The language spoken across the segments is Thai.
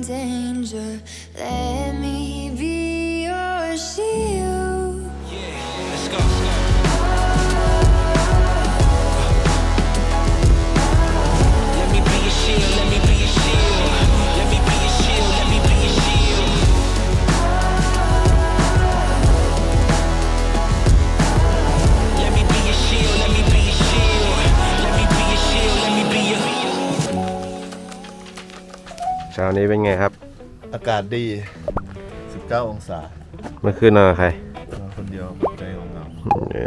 danger. Let me ช้านี้เป็นไงครับ อากาศดี 19 องศาเมื่อคืนนอนกับใครนอนคนเดียวใจของเราเอ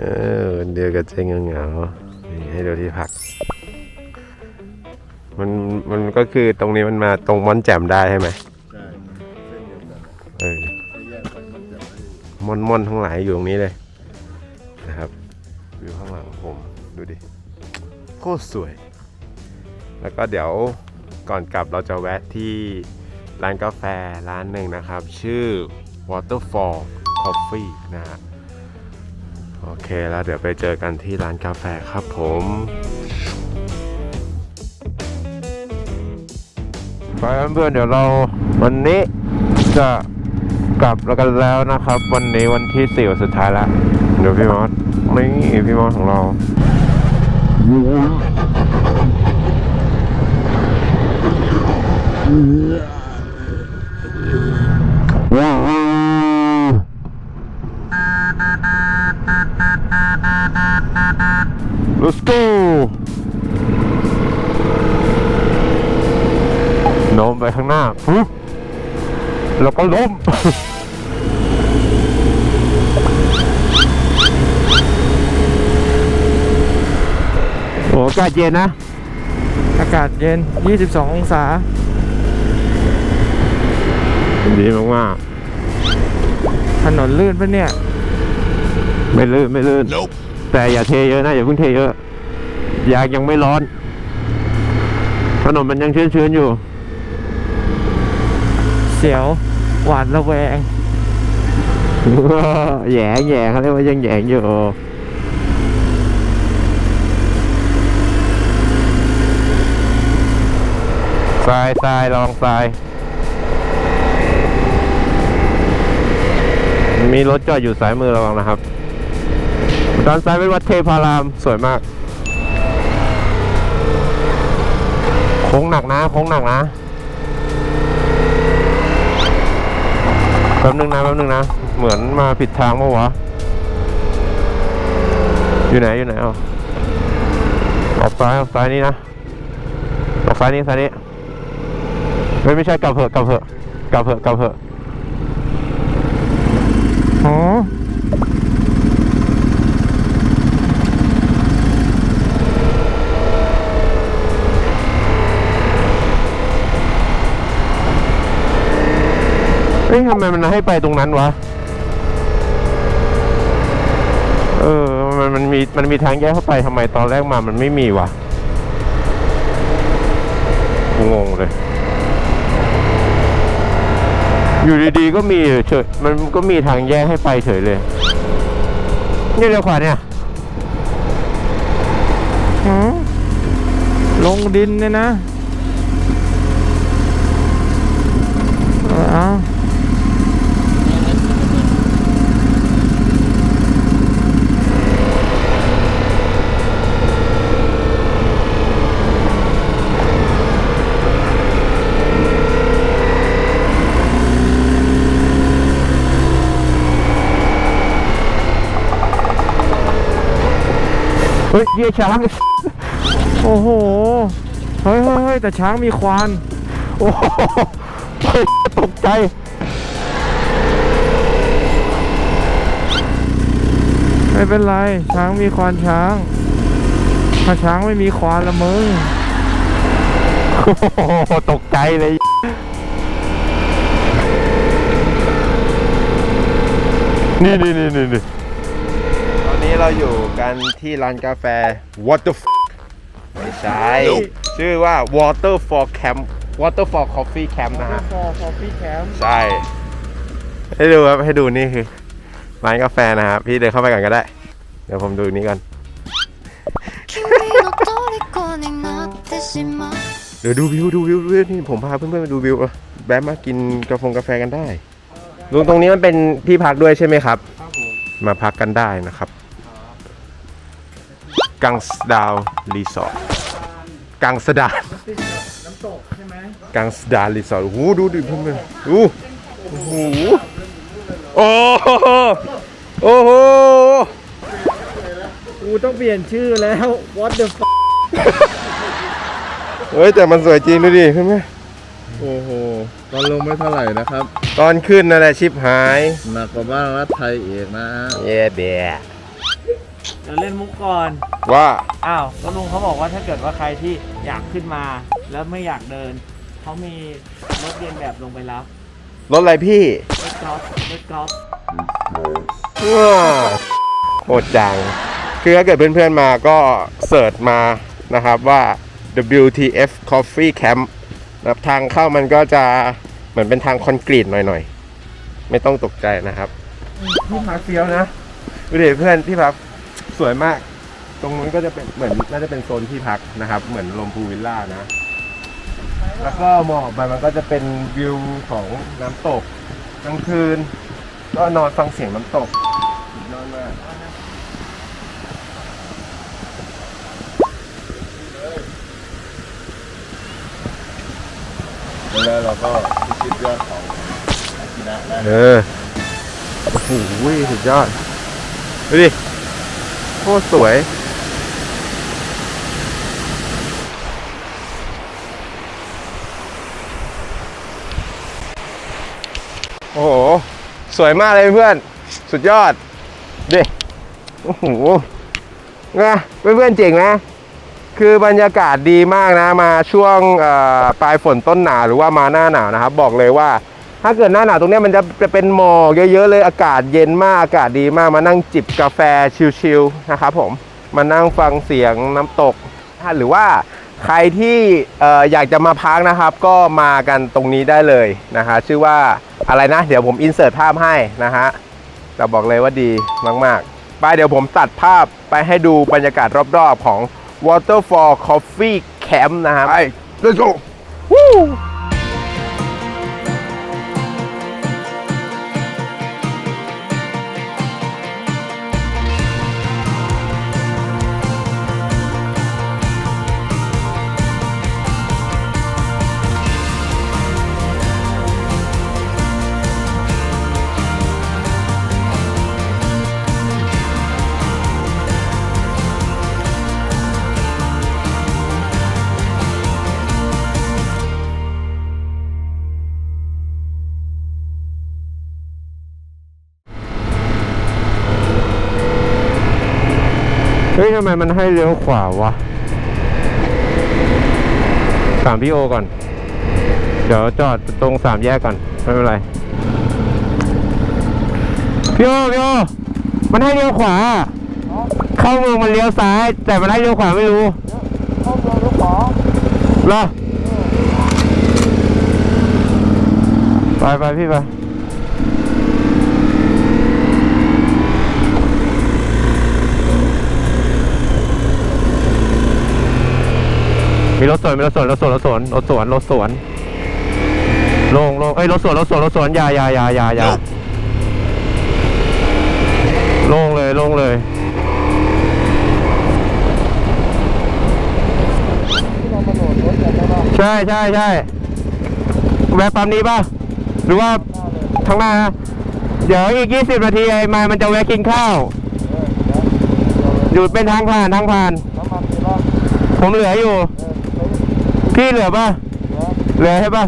อวันเดียวกับเจ๊งเหงาๆนี่ให้ดูที่พัก มันมันก็คือตรงนี้มันมาตรงม่อนแจ่มได้ใช่ไหมใช่เส้นเดียวกันเออไม่แยกไปมันจะไม่ม่อนม่อนทั้งหลายอยู่ตรงนี้เลยนะครับวิวข้างหลังผมดูดิโคตรสวย แล้วก็เดี๋ยว ก่อนกลับเราจะแวะที่ร้านกาแฟร้านหนึ่งนะครับ ชื่อ Waterfall Coffee นะฮะโอเคแล้วเดี๋ยวไปเจอกันที่ร้านกาแฟครับผมไปเพื่อนเดี๋ยวเราวันนี้จะกลับแล้วกันแล้วนะครับ วันนี้วันที่สี่วันสุดท้ายแล้ว เดี๋ยวพี่มอสนี่พี่มอสของเรา Let's go โน้มไปข้างหน้าปึ๊บแล้วก็ล้มโอ้อากาศเย็นนะ อากาศเย็น 22 องศา ดีมากถนนลื่นปะเนี่ยๆไม่ลื่นไม่ลื่นแต่อย่าเทเยอะนะอย่าเพิ่งเทเยอะยางยังไม่ร้อน ถนนมันยังชื้นๆอยู่ เสียว หวาดระแวงแหย่แหย่เขาเรียกว่ายังแหย่อยู่ทรายทรายลองทราย มีรถจอดอยู่สายมือระวังนะครับ ด้านซ้ายเป็นวัดเทพารามสวยมาก โค้งหนักนะโค้งหนักนะแป๊บนึงนะแป๊บนึงนะ เหมือนมาผิดทางปะวะ อยู่ไหนอยู่ไหนเอาออกซ้ายออกซ้ายนี่นะ ออกซ้ายนี่ซ้ายนี้ไม่ไม่ใช่กลับเถอะกลับเถอะกลับเถอะกลับเถอะ อ๋อเอ้ยทำไมมันให้ไปตรงนั้นวะ เออ มันมันมีมันมีทางแยกเข้าไปทำไมตอนแรกมามันไม่มีวะ งงเลย อยู่ดีๆก็มีเฉยมันก็มีทางแยกให้ไปเฉยเลย นี่เร็วขวาเนี่ยอ๋อลงดินเนี่ยนะออเอา ฮ้ยเยี่ยช้าง โอ้โห เฮ้ยเฮ้ยแต่ช้างมีควาน โอ้โหตกใจ ไม่เป็นไร ช้างมีควานช้าง ถ้าช้างไม่มีควานละมึงโอ้โหตกใจเลยนี่นี่นี่นี่นี่ตอนนี้ เราอยู่กันที่ร้านกาแฟ Water f- ไม่ใช่ ชื่อว่า Water for Camp Water for Coffee Camp นะฮะ ฟอร์คอฟฟี่แคมป์ ใช่ ให้ดูครับ ให้ดูนี่คือ ร้านกาแฟนะครับ พี่เดินเข้าไปก่อนก็ได้ เดี๋ยวผมดูนี้ก่อน 君の虜になってしまう เดี๋ยวดูวิวดูวิวดูวิวนี่ผมพาเพื่อนๆไปดูวิวอะแวะมากินกาแฟกาแฟกันได้ลุงตรงนี้มันเป็นที่พักด้วยใช่ไหมครับ ครับผม มาพักกันได้นะครับ กังสดาวรีสอร์ทกังสดานติดกับน้ำตกใช่ไหมกังสดานรีสอร์ทโอ้โหดูดิเพื่อนๆดูโอ้โหโอ้โหโอ้โหกูต้องเปลี่ยนชื่อแล้ว what the f เฮ้ยแต่มันสวยจริงดูดิเพื่อนโอ้โห ตอนลงไม่เท่าไหร่นะครับๆตอนขึ้นนั่นแหละชิปหาย หนักกว่าบ้านรัฐไทยเอกนะฮะ เย้เบีย เดี๋ยวเล่นมุกก่อน ว่าอ้าวก็ลุงเขาบอกว่าถ้าเกิดว่าใครที่อยากขึ้นมา แล้วไม่อยากเดิน เขามีรถเย็นแบบลงไปรับรถอะไรพี่รถกอล์ฟรถกอล์ฟว้าวโคตรจัง คือถ้าเกิดเพื่อนๆมาก็เสิร์ชมานะครับว่า WTF Coffee Camp นะครับทางเข้ามันก็จะเหมือนเป็นทางคอนกรีตหน่อยๆ ไม่ต้องตกใจนะครับ ที่พักเฟี้ยวนะดูดิเพื่อนที่พัก สวยมาก ตรงนู้นก็จะเป็นเหมือนน่าจะเป็นโซนที่พักนะครับ เหมือนลมพูวิลล่านะ แล้วก็มองออกไปมันก็จะเป็นวิวของน้ำตกกลางคืน ก็นอนฟังเสียงน้ำตกสุดยอดมาก แล้วเราก็พิชิตยอดเขาอากินะได้ เออ โอ้โหสุดยอด ดูดิโคตรสวย โอ้โห สวยมากเลยเพื่อน สุดยอด เดิโอ้โหนะเพื่อนๆเจ๋งนะ คือบรรยากาศดีมากนะ มาช่วงปลายฝนต้นหนาวหรือว่ามาหน้าหนาวนะครับ บอกเลยว่า ถ้าเกิดหน้าหนาวตรงเนี้ยมันจะจะเป็นหมอกเยอะๆเลยอากาศเย็นมากอากาศดีมากมานั่งจิบกาแฟชิลๆนะครับผมมานั่งฟังเสียงน้ำตก หรือว่าใครที่เอ่ออยากจะมาพักนะครับ ก็มากันตรงนี้ได้เลยนะฮะชื่อว่าอะไรนะ เดี๋ยวผมอินเสิร์ตภาพให้นะฮะแต่บอกเลยว่าดีมากๆ ไปเดี๋ยวผมตัดภาพไปให้ดูบรรยากาศรอบๆของ Waterfall Coffee Camp นะครับไป let's go วู้ เฮ้ยทำไมมันให้เลี้ยวขวาวะถามพี่โอก่อน เดี๋ยวจอดตรงสามแยกก่อน ไม่เป็นไร พี่โอพี่โอมันให้เลี้ยวขวา เข้าเมืองมันเลี้ยวซ้าย แต่มันให้เลี้ยวขวาไม่รู้เข้าเมืองรถขอเหรอไปไปพี่ไป มีรถสวนมีรถสวนรถสวนรถสวนรถสวนรถสวนลงลงเอ้ยรถสวนรถสวนรถสวนอย่าอย่าอย่าอย่าอย่าลงเลยลงเลยใช่ใช่ใช่แวะปั๊มนี้ป่ะหรือว่าข้างหน้านะเดี๋ยวอีก 20 นาทีไอ้มายมันจะแวะกินข้าว อยู่เป็นทางผ่านทางผ่าน ผมเหลืออยู่ พี่เหลือป่ะเหลือใช่ป่ะ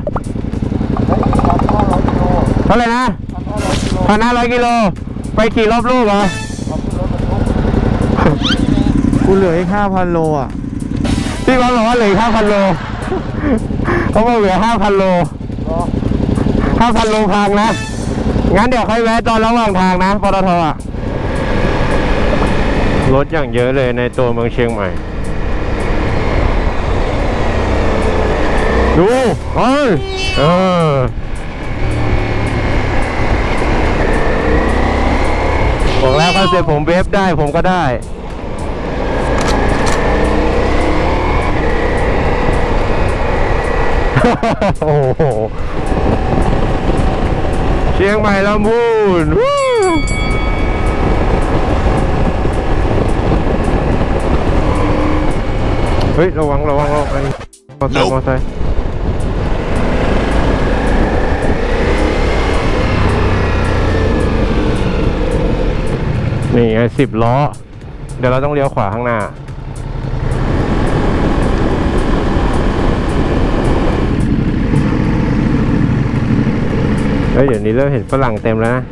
เท่าไหร่นะพันห้าร้อยกิโล ไปกี่รอบลูกเหรอกูเหลืออีกห้าพันโลอะ พี่บอลบอกว่าเหลือห้าพันโลเขาบอกเหลือห้าพันโลห้าพันโลพังนะ งั้นเดี๋ยวค่อยแวะตอนระหว่างทางนะปตทอะ รถอย่างเยอะเลยในตัวเมืองเชียงใหม่ ดูเอ้ยเออบอกแล้วคอนเซ็ปต์ผมเวฟได้ผมก็ได้โอ้โหเชียงใหม่ลำพูนวู้เฮ้ย ระวัง ระวังระวังอันนี้มอเตอร์ไซค์มอเตอร์ไซค์ นี่ไงสิบล้อ เดี๋ยวเราต้องเลี้ยวขวาข้างหน้า เฮ้ยเดี๋ยวนี้เริ่มเห็นฝรั่งเต็มแล้วนะ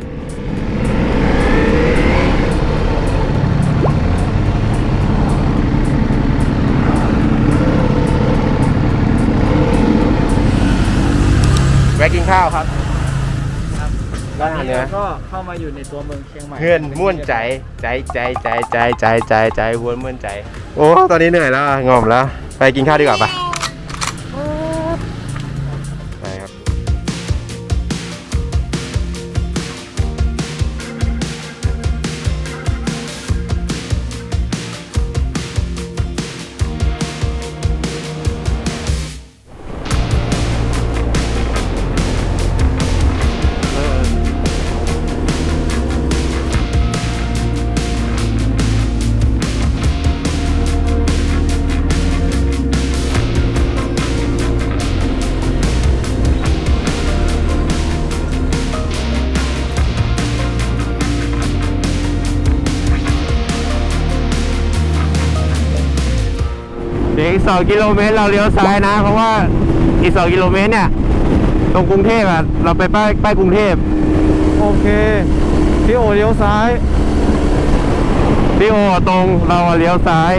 แวะกินข้าวครับ ร้านอาหารเหนือก็เข้ามาอยู่ในตัวเมืองเชียงใหม่เพื่อนม่วนใจใจใจใจใจใจใจใจหวนม่วนใจ โอ้ตอนนี้เหนื่อยแล้วอะงอมแล้ว ไปกินข้าวดีกว่าปะ อีกสองกิโลเมตรเราเลี้ยวซ้ายนะ เพราะว่าอีกสองกิโลเมตรเนี่ย ตรงกรุงเทพอะเราไปป้ายป้ายกรุงเทพโอเคพี่โอเลี้ยวซ้ายพี่โอตรงเราอะเลี้ยวซ้าย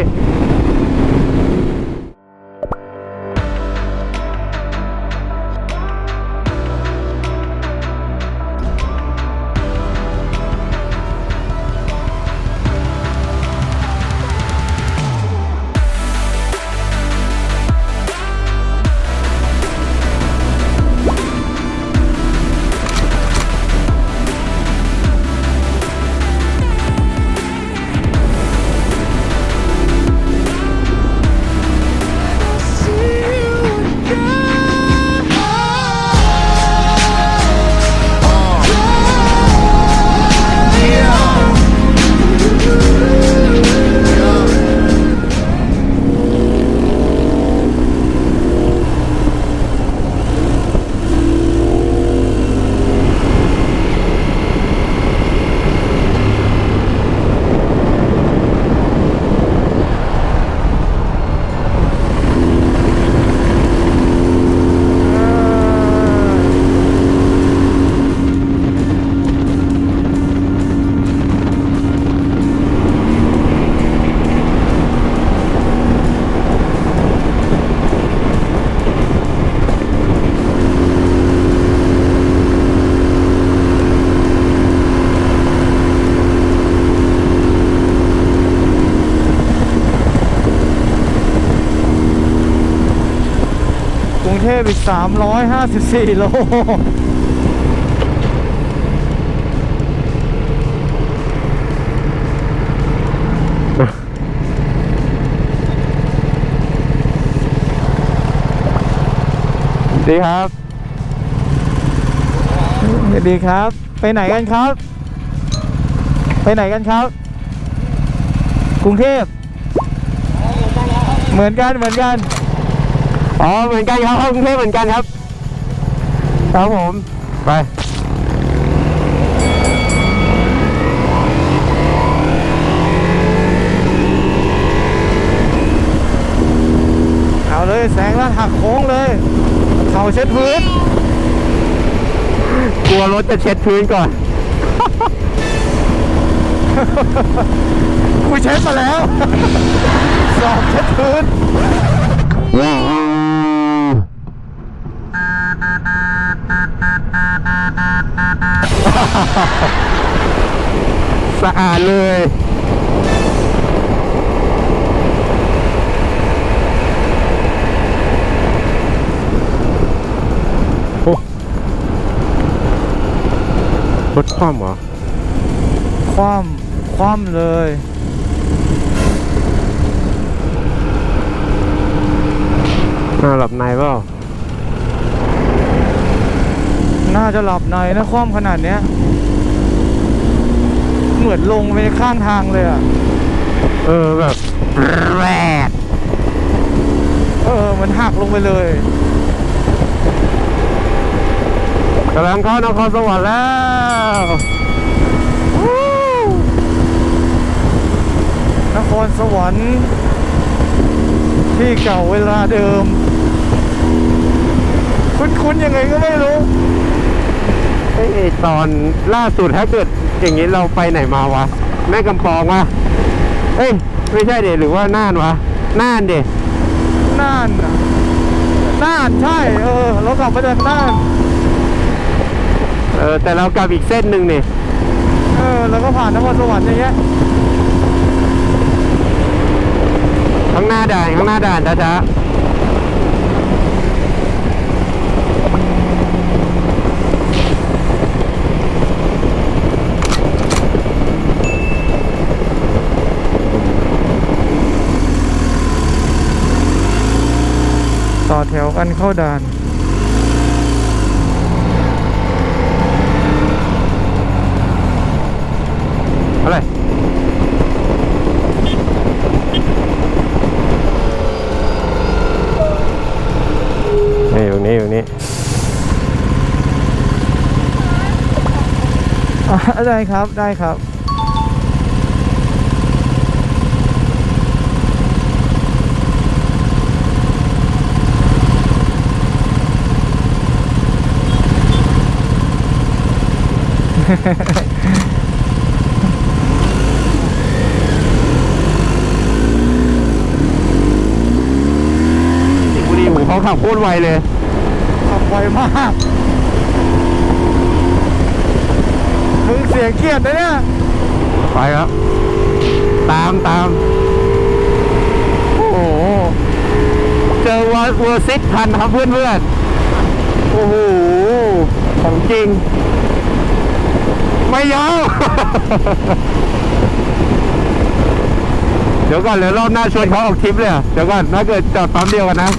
พอีก 354 โลดีครับสวัสดีครับ ไปไหนกันครับ ไปไหนกันครับ กรุงเทพ เหมือนกัน เหมือนกัน อ๋อเหมือนกันครับเข้ากรุงเทพเหมือนกันครับครับผมไปเอาเลยแสงแล้วหักโค้งเลยเข่าเช็ดพื้น กลัวรถจะเช็ดพื้นก่อน กูเช็ดมาแล้ว สอบเช็ดพื้น สะอาดเลย โอ้รถคว่ำเหรอ คว่ำคว่ำเลย น่าหลับในเปล่า น่าจะหลับในนะคว่ำขนาดเนี้ย เหมือนลงไปข้างทางเลยอะ เออแบบแรดเออมันหักลงไปเลยกำลังเข้านครสวรรค์แล้วนครสวรรค์ที่เก่าเวลาเดิม คุ้นๆยังไงก็ไม่รู้ เอ้ยตอนล่าสุดถ้าเกิดอย่างนี้เราไปไหนมาวะ แม่กำปองวะเอ้ยไม่ใช่เดหรือว่าน่านวะน่านเดน่านน่ะน่านใช่ เออเรากลับมาจากน่าน เออแต่เรากลับอีกเส้นหนึ่งนี่เออแล้วก็ผ่านนครสวรรค์อย่างเงี้ยข้างหน้าด่านข้างหน้าด่านช้าๆ วกันเข้าด่านอะไรนี่อยู่นี่อยู่นี่อะได้ครับได้ครับ สิงห์บุรีผมเขาขับโคตรไวเลย ขับไวมากมึงเสียเกียรตินะเนี่ย ไปครับ ตามตาม โอ้โห เจอวอร์เวอร์ซิกพันครับเพื่อนเพื่อนๆโอ้โห ของจริง ไม่ยอมเดี๋ยวก่อนเดี๋ยวรอบหน้าชวนเขาออกทริปเลยอะเดี๋ยวก่อนถ้าเกิดจอดปั๊มเดียวกันนะ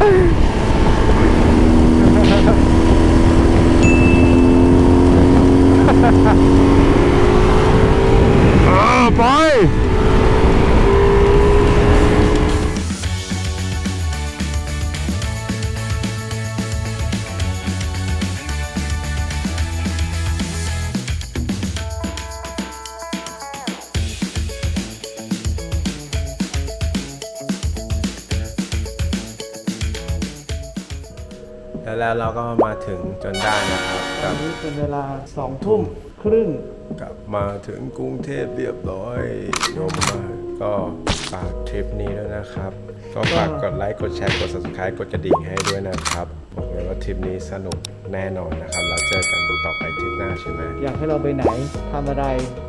เออ ไปแล้วเราก็มาถึงจนได้นะครับตอนนี้เป็นเวลาสองทุ่มครึ่ง กลับมาถึงกรุงเทพเรียบร้อยยมมากก็ฝากทริปนี้ด้วยนะครับ ก็ฝากกดไลค์ กดแชร์ กด subscribe กดกระดิ่งให้ด้วยนะครับบอกเลยว่าทริปนี้สนุกแน่นอนนะครับ แล้วเจอกันต่อไปทริปหน้าใช่ไหมอยากให้เราไปไหนทำอะไร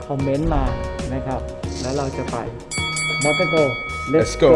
คอมเมนต์มานะครับ แล้วเราจะไปมอเตอร์โก Let's go